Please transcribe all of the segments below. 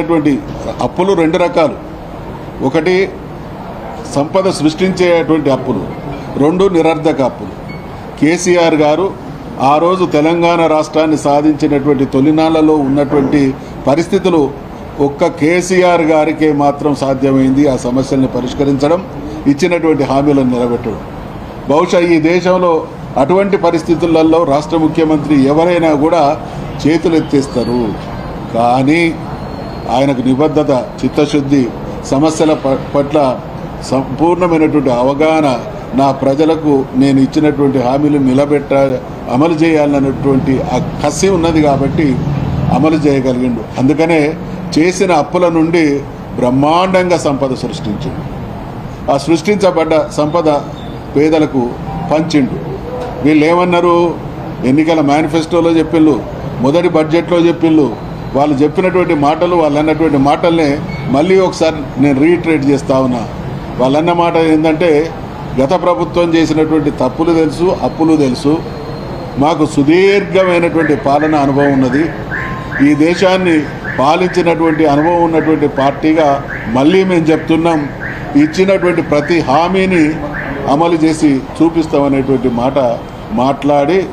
అటువంటి అప్పులు రెండు రకాలు. ఒకటి సంపద సృష్టించేటువంటి అప్పులు. రెండు నిరర్ధక అప్పులు. కేసీఆర్ గారు ఆ రోజు తెలంగాణ రాష్ట్రాన్ని సాధించినటువంటి తొలినాళ్ళలో ఉన్నటువంటి పరిస్థితులు ఒక్క కేసీఆర్ గారికే మాత్రం సాధ్యమైంది ఆ సమస్యల్ని పరిష్కరించడం ఇచ్చినటువంటి హామీలను నిలబెట్టడం. బహుశా ఈ దేశంలో అటువంటి పరిస్థితులలో రాష్ట్ర ముఖ్యమంత్రి ఎవరైనా కూడా చేతులెత్తేస్తారు. కానీ ఆయనకు నిబద్ధత చిత్తశుద్ధి సమస్యల పట్ల సంపూర్ణమైనటువంటి అవగాహన నా ప్రజలకు నేను ఇచ్చినటువంటి హామీలు నిలబెట్ట అమలు చేయాలన్నటువంటి ఆ కసి ఉన్నది కాబట్టి అమలు చేయగలిగిండు. అందుకనే చేసిన అప్పుల నుండి బ్రహ్మాండంగా సంపద సృష్టించిండు. ఆ సృష్టించబడ్డ సంపద పేదలకు పంచిండు. వీళ్ళు ఏమన్నారు ఎన్నికల మేనిఫెస్టోలో చెప్పిళ్ళు మొదటి బడ్జెట్లో చెప్పిళ్ళు వాళ్ళు చెప్పినటువంటి మాటలు వాళ్ళు అన్నటువంటి మాటల్ని మళ్ళీ ఒకసారి నేను రీట్రేట్ చేస్తా ఉన్నా. వాళ్ళన్న మాట ఏంటంటే గత ప్రభుత్వం చేసినటువంటి తప్పులు తెలుసు అప్పులు తెలుసు. మాకు సుదీర్ఘమైనటువంటి పాలన అనుభవం ఉన్నది. ఈ దేశాన్ని పాలించినటువంటి అనుభవం ఉన్నటువంటి పార్టీగా మళ్ళీ మేము చెప్తున్నాం ఇచ్చినటువంటి ప్రతి హామీని అమలు చేసి చూపిస్తామనేటువంటి మాట మాట్లాడి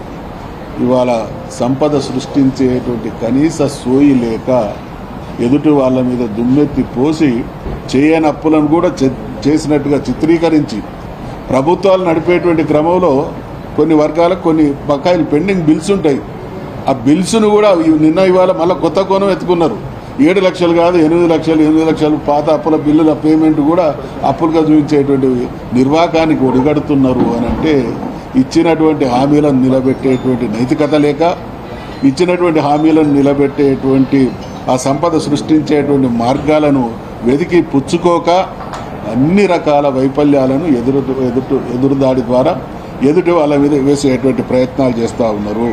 ఇవాళ సంపద సృష్టించేటువంటి కనీస సోయి లేక ఎదుటి వాళ్ళ మీద దుమ్మెత్తి పోసి చేయని అప్పులను కూడా చే- చేసినట్టుగా చిత్రీకరించి ప్రభుత్వాలు నడిపేటువంటి క్రమంలో కొన్ని వర్గాలకు కొన్ని బకాయిలు పెండింగ్ బిల్స్ ఉంటాయి. ఆ బిల్స్ను కూడా నిన్న ఇవాళ మళ్ళీ కొత్త కోణం ఎత్తుకున్నారు. ఏడు లక్షలు కాదు ఎనిమిది లక్షలు ఎనిమిది లక్షలు పాత అప్పుల బిల్లుల పేమెంట్ కూడా అప్పులుగా చూపించేటువంటి నిర్వాహకానికి ఒడిగడుతున్నారు అని అంటే ఇచ్చినటువంటి హామీలను నిలబెట్టేటువంటి నైతికత లేక ఇచ్చినటువంటి హామీలను నిలబెట్టేటువంటి ఆ సంపద సృష్టించేటువంటి మార్గాలను వెతికి పుచ్చుకోక అన్ని రకాల వైఫల్యాలను ఎదురు ఎదురు ఎదురుదాడి ద్వారా ఎదుటి వాళ్ళ మీద వేసేటువంటి ప్రయత్నాలు చేస్తూ ఉన్నారు.